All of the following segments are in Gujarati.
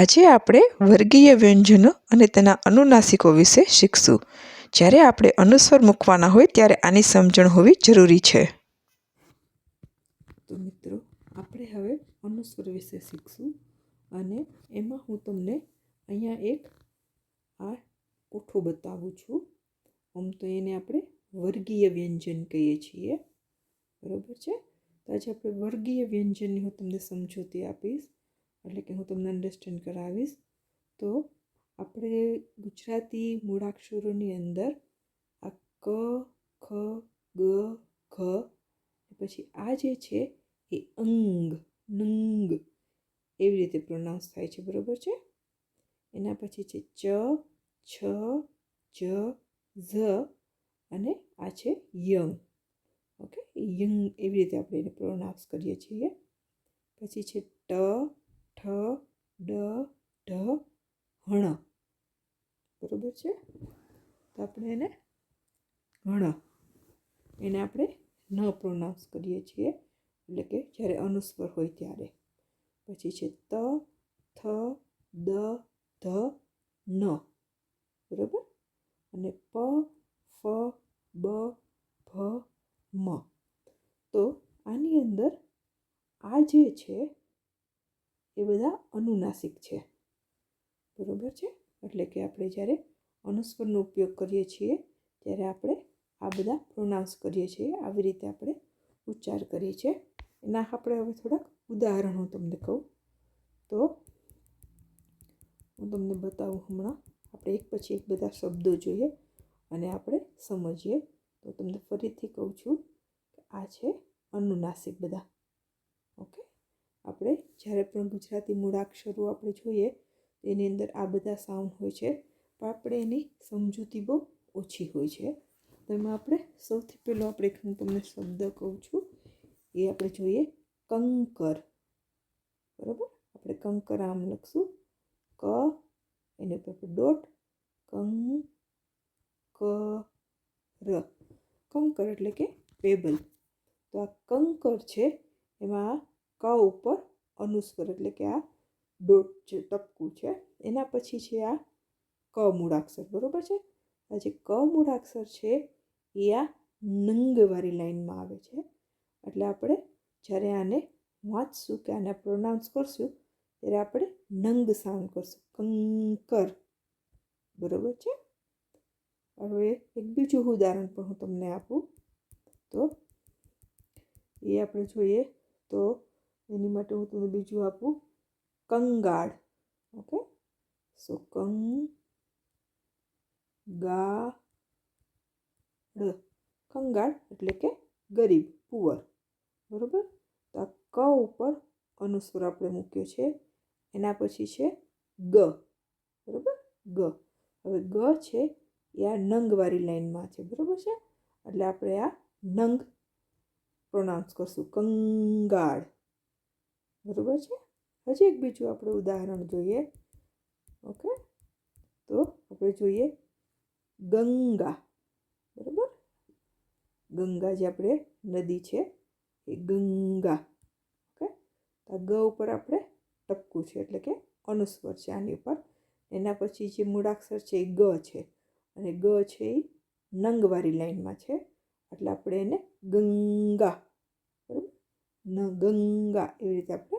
આજે આપણે વર્ગીય વ્યંજનો અને તેના અનુનાસિકો વિશે શીખશું. જ્યારે આપણે અનુસ્વર મૂકવાના હોય ત્યારે આની સમજણ હોવી જરૂરી છે. તો મિત્રો, આપણે હવે અનુસ્વર વિશે શીખશું અને એમાં હું તમને અહીંયા એક આ કોઠો બતાવું છું. આમ તો એને આપણે વર્ગીય વ્યંજન કહીએ છીએ. બરાબર છે? તો આજે આપણે વર્ગીય વ્યંજનની હું તમને સમજૂતી આપીશ. એટલે કે હું તમને અન્ડરસ્ટેન્ડ કરાવીશ. તો આપણે ગુજરાતી મૂળાક્ષરોની અંદર આ ક, ખ, ગ, ઘ પછી આ જે છે એ અંગ, નંગ એવી રીતે પ્રોનાઉન્સ થાય છે, બરાબર છે? એના પછી છે ચ, છ, જ, ઝ અને આ છે યંગ. ઓકે? યંગ એવી રીતે આપણે એને પ્રોનાઉન્સ કરીએ છીએ. પછી છે ટ ઠ ડ, ઢ હણ બરાબર છે? તો આપણે એને હણ એને આપણે ન પ્રોનાઉન્સ કરીએ છીએ, એટલે કે જ્યારે અનુસ્વર હોય ત્યારે. પછી છે ત, થ, દ, ધ, ન. બરાબર? અને પ, ફ, બ ભ મ. તો આની અંદર આ જે છે એ બધા અનુનાસિક છે. બરાબર છે? એટલે કે આપણે જ્યારે અનુસ્વરનો ઉપયોગ કરીએ છીએ, ત્યારે આપણે આ બધા પ્રોનાઉન્સ કરીએ છીએ, આવી રીતે આપણે ઉચ્ચાર કરીએ છીએ. એના આપણે હવે થોડાક ઉદાહરણો તમને કહું. તો હું તમને બતાવું હમણાં. આપણે એક પછી એક બધા શબ્દો જોઈએ અને આપણે સમજીએ. તો તમને ફરીથી કહું છું કે આ છે અનુનાસિક બધા. ઓકે? આપણે જ્યારે પણ ગુજરાતી મૂળાક્ષરો આપણે જોઈએ એની અંદર આ બધા સાઉન્ડ હોય છે. પણ આપણે એની સમજૂતી બહુ ઓછી હોય છે. તો એમાં આપણે સૌથી પહેલો આપણે હું તમને શબ્દ કહું છું. એ આપણે જોઈએ, કંકર. બરાબર? આપણે કંકર આમ લખશું. ક, એની ઉપર ડોટ કંક ર કંકર એટલે કે પેબલ તો આ કંકર છે, એમાં ક ઉપર અનુસ્વર એટલે કે આ ડોટ જે ટપકું છે, એના પછી છે આ ક મૂળાક્ષર, બરાબર છે? આ જે ક મૂળાક્ષર છે, એ આ નંગવાળી લાઈનમાં આવે છે. એટલે આપણે જ્યારે આને વાંચશું કે આને પ્રોનાઉન્સ કરશું, ત્યારે આપણે નંગ સાઉન્ડ કરશું. કંકર. બરાબર છે? હવે એક બીજું ઉદાહરણ પણ હું તમને આપું. તો એ આપણે જોઈએ તો એની માટે હું તમને બીજું આપું કંગાળ. ઓકે? સો કંગ ગા કંગાળ એટલે કે ગરીબ, પુઅર. બરાબર? તો આ ક ઉપર અનુસ્વર આપણે મૂક્યો છે. એના પછી છે ગ. બરાબર? ગ. હવે ગ છે એ આ નંગવાળી લાઈનમાં છે. બરાબર છે? એટલે આપણે આ નંગ પ્રોનાઉન્સ કરશું. કંગાળ. બરાબર છે? હજી એક બીજું આપણે ઉદાહરણ જોઈએ. ઓકે? તો આપણે જોઈએ ગંગા. બરાબર? ગંગા જે આપણે નદી છે એ ગંગા. ઓકે? તો ગ ઉપર આપણે ટપકું છે, એટલે કે અનુસ્વર છે આની ઉપર. એના પછી જે મૂળાક્ષર છે એ ગ છે. અને ગ છે એ નંગવાળી લાઈનમાં છે. એટલે આપણે એને ગંગા ન ગંગા એવી રીતે આપણે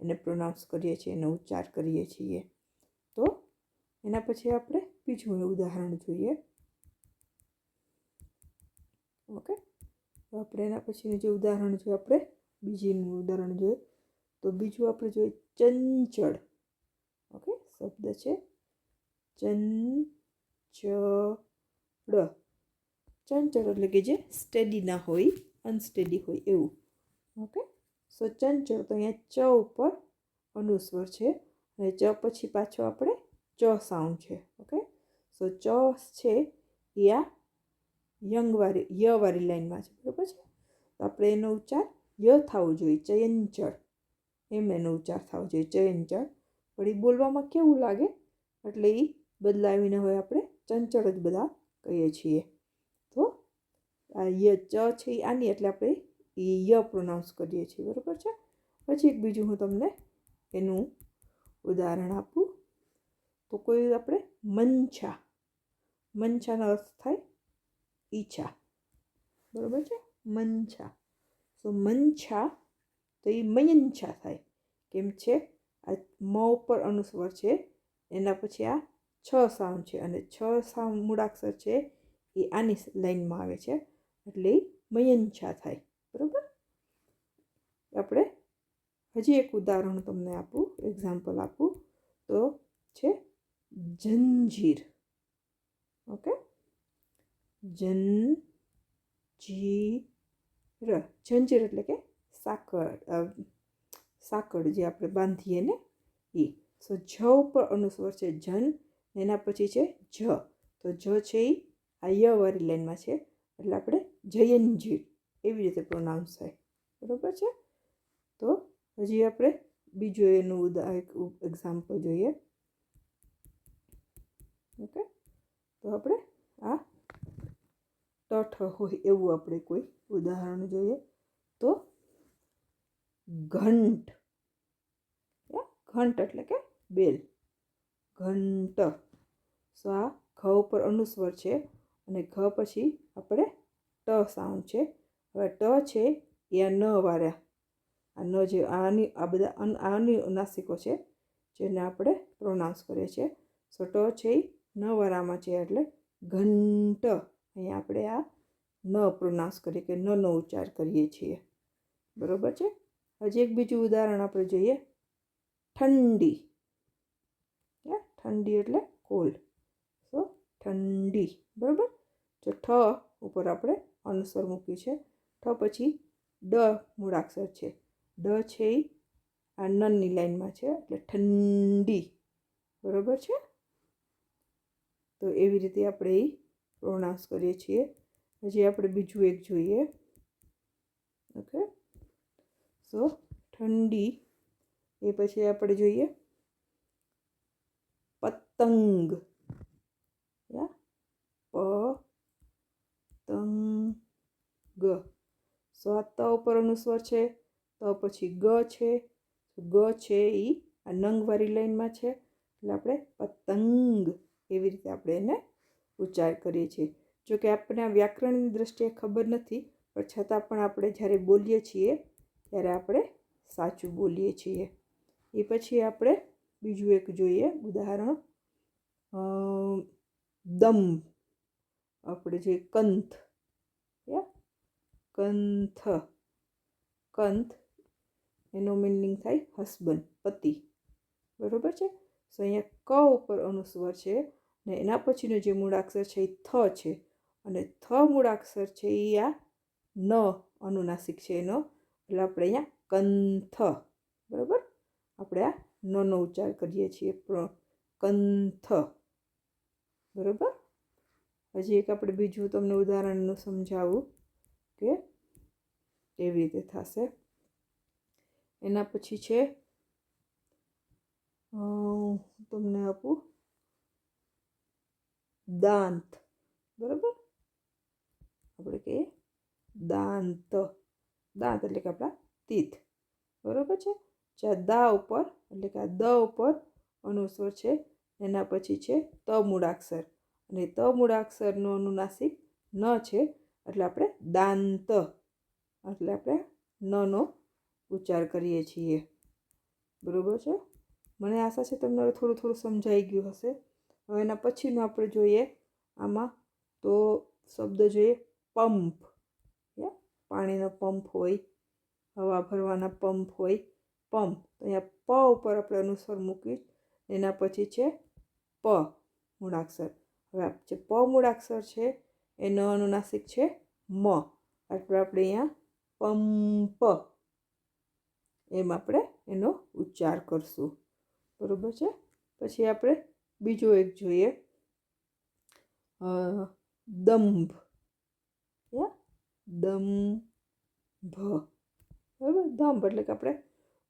એને પ્રોનાઉન્સ કરીએ છીએ, એનો ઉચ્ચાર કરીએ છીએ. તો એના પછી આપણે બીજું ઉદાહરણ જોઈએ. ઓકે? તો આપણે એના પછીનું જે ઉદાહરણ જોઈએ આપણે બીજીનું ઉદાહરણ જોઈએ. તો બીજું આપણે જોઈએ ચંચળ. ઓકે? શબ્દ છે ચંચળ. ચંચળ એટલે કે જે સ્ટેડી ના હોય અનસ્ટેડી હોય એવું. ઓકે? સો ચંચળ તો અહીંયા ચ ઉપર અનુસ્વર છે અને ચ પછી પાછો આપણે ચ સાઉન્ડ છે, ઓકે? સો ચ છે એ આ યંગવાળી યવાળી લાઈનમાં છે, બરાબર છે? તો આપણે એનો ઉચ્ચાર ય થવો જોઈએ ચયંચળ એમ એનો ઉચ્ચાર થવો જોઈએ પણ એ બોલવામાં કેવું લાગે? એટલે એ બદલાવીને હવે આપણે ચંચળ જ બધા કહીએ છીએ. તો આ ય, ચ છે એ આની એટલે આપણે એ ય પ્રોનાઉન્સ કરીએ છીએ, બરાબર છે? પછી એક બીજું હું તમને એનું ઉદાહરણ આપું. તો કોઈ આપણે મંછા, મંછાનો અર્થ થાય ઈચ્છા બરાબર છે? મંછા. સો મંછા, તો એ મયંછા થાય. કેમ છે? આ મ ઉપર અનુસ્વર છે, એના પછી આ છ સાઉન્ડ છે, અને છ સાઉન્ડ મૂળાક્ષર છે, એ આની લાઈનમાં આવે છે. એટલે મયંછા થાય. બરાબર? આપણે હજી એક ઉદાહરણ તમને આપું એક્ઝામ્પલ આપું. તો છે જંજીર. ઓકે? જન જીર જંજીર એટલે કે સાકળ સાકળ જે આપણે બાંધીએ ને એ સો જ ઉપર અનુસ્વર છે જન, એના પછી છે જ. તો જ છે એ આ વાળી લાઈનમાં છે. એટલે આપણે જયંજીર. એવી રીતે પ્રોનાઉન્સ થાય. બરાબર છે? તો હજી આપણે બીજું એનું ઉદા એક્ઝામ્પલ જોઈએ. ઓકે? તો આપણે આ ટઠ હોય એવું આપણે કોઈ ઉદાહરણ જોઈએ. તો ઘંટ. ઘંટ એટલે કે બેલ. ઘંટ. સો આ ઘ ઉપર અનુસ્વર છે અને ઘ પછી આપણે ટ સાઉન્ડ છે. હવે ટ છે, એ આ ન વાળ્યા આ ન જે આની, આ બધા અન, આની નાસિકો છે, જેને આપણે પ્રોનાઉન્સ કરીએ છીએ. સો ટ છે એ ન વાળામાં છે, એટલે ઘંટ. અહીંયા આપણે આ ન પ્રોનાઉન્સ કરીએ કે ન, નો ઉચ્ચાર કરીએ છીએ. બરાબર છે? હજી એક બીજું ઉદાહરણ આપણે જોઈએ. ઠંડી. ઠંડી એટલે કોલ્ડ સો ઠંડી. બરાબર? જો ઠ ઉપર આપણે અનુસર મૂક્યું છે. ઠ પછી ડ મૂળાક્ષર છે. ડ છે એ આ નનની લાઈનમાં છે, એટલે ઠંડી. બરાબર છે? તો એવી રીતે આપણે એ પ્રોનાઉન્સ કરીએ છીએ. પછી આપણે બીજું એક જોઈએ. ઓકે? સો, ઠંડી. એ પછી આપણે જોઈએ. પતંગ. યા? પ તંગ સો આ ત ઉપર અનુસ્વર છે. તો પછી ગ છે. ગ છે એ આ નંગવાળી લાઈનમાં છે. એટલે આપણે પતંગ એવી રીતે આપણે એને ઉચ્ચાર કરીએ છીએ. જો કે આપણને આ વ્યાકરણની દ્રષ્ટિએ ખબર નથી, પણ છતાં પણ આપણે જ્યારે બોલીએ છીએ, ત્યારે આપણે સાચું બોલીએ છીએ. એ પછી આપણે બીજું એક જોઈએ, ઉદાહરણ દમ. આપણે જે કંથ કંથ કંથ એનો મિનિંગ થાય હસબન્ડ પતિ. બરાબર છે? સો અહીંયા ક ઉપર અનુસ્વર છે ને એના પછીનો જે મૂળાક્ષર છે એ થ છે. અને થ મૂળાક્ષર છે એ આ ન અનુનાસિક છે એનો. એટલે આપણે અહીંયા કંથ બરાબર? આપણે આ નનો ઉચ્ચાર કરીએ છીએ કંથ બરાબર? હજી એક આપણે બીજું તમને ઉદાહરણનું સમજાવું. કે કેવી રીતે થશે. એના પછી છે તમને આપું, દાંત. બરાબર? આપણે કહીએ દાંત. દાંત એટલે કે આપણા તીથ બરાબર છે? જ્યાં દા ઉપર, એટલે કે આ દ ઉપર અનુસ્વર છે, એના પછી છે ત મૂળાક્ષર અને ત મૂળાક્ષરનો અનુનાસિક ન છે એટલે આપણે દાંત, એટલે આપણે નનો ઉચ્ચાર કરીએ છીએ. બરાબર છે? મને આશા છે તમને હવે થોડું થોડું સમજાઈ ગયું હશે. હવે એના પછીનું આપણે જોઈએ આમાં તો શબ્દ જોઈએ પંપ. યા, પાણીનો પંપ હોય, હવા ભરવાના પંપ હોય, પંપ. તો અહીંયા પ ઉપર આપણે અનુસર મૂકી એના પછી છે પ મૂળાક્ષર. હવે જે પ મૂળાક્ષર છે એનો અનુનાસિક છે મ. એટલે આપણે અહીંયા પંપ. એમ આપણે એનો ઉચ્ચાર કરશું. બરાબર છે? પછી આપણે બીજો એક જોઈએ. દંભ. યા દંભ. બરાબર? દંભ એટલે કે આપણે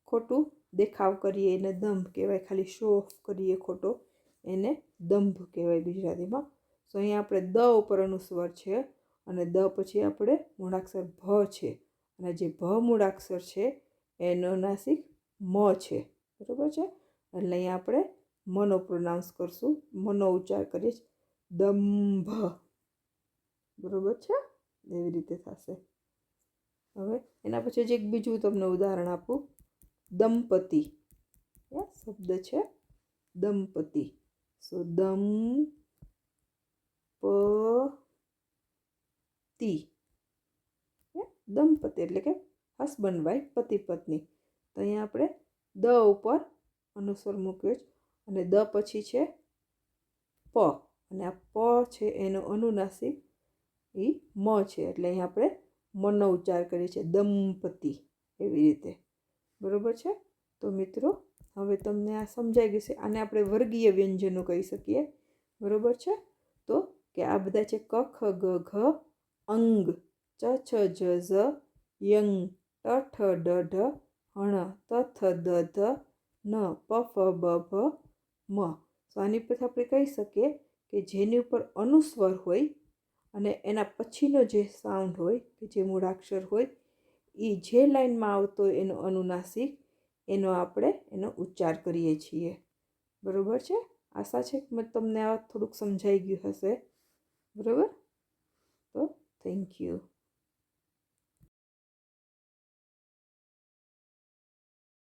ખોટું દેખાવ કરીએ એને દંભ કહેવાય. ખાલી શો ઓફ કરીએ ખોટો. એને દંભ કહેવાય ગુજરાતીમાં. સો અહીંયા આપણે દ ઉપર અનુસ્વર છે અને દ પછી આપણે મૂળાક્ષર ભ છે. અને જે ભ મૂળાક્ષર છે એનો નાસિક મ છે. બરાબર છે? એટલે અહીંયા આપણે મનો પ્રોનાઉન્સ કરશું. મનો ઉચ્ચાર કરીએ દંભ. બરોબર છે? એવી રીતે થશે. હવે એના પછી જ એક બીજું તમને ઉદાહરણ આપું. દંપતિ. શબ્દ છે દંપતિ. સો દમ પ તી દંપતિ એટલે કે હસબન્ડ વાઈફ પતિ, પત્ની. તો અહીંયા આપણે દ ઉપર અનુસ્વર મૂક્યો છે અને દ પછી છે પ. અને આ પ છે એનો અનુનાસિક એ મ છે. એટલે અહીંયા આપણે મનો ઉચ્ચાર કરીએ છીએ, દંપતિ, એવી રીતે. બરાબર છે? તો મિત્રો, હવે તમને આ સમજાઈ ગયું છે. આને આપણે વર્ગીય વ્યંજનો કહી શકીએ. બરોબર છે? તો કે આ બધા છે ક, ખ, ગ, ઘ, અંગ. ચ, છ, જ, ઝ, યંગ. ટ, ઠ, ડ, ઢ હણ ત, થ, દ, ધ, ન, પ, ફ, બ ભ મ. તો આની પરથી આપણે કહી શકીએ કે જેની ઉપર અનુસ્વર હોય અને એના પછીનો જે સાઉન્ડ હોય કે જે મૂળાક્ષર હોય એ જે લાઇનમાં આવતો હોય એનો અનુનાસિક, એનો આપણે એનો ઉચ્ચાર કરીએ છીએ. બરાબર છે? આશા છે કે તમને આ થોડુંક સમજાઈ ગયું હશે. બરાબર તો થેન્ક યુ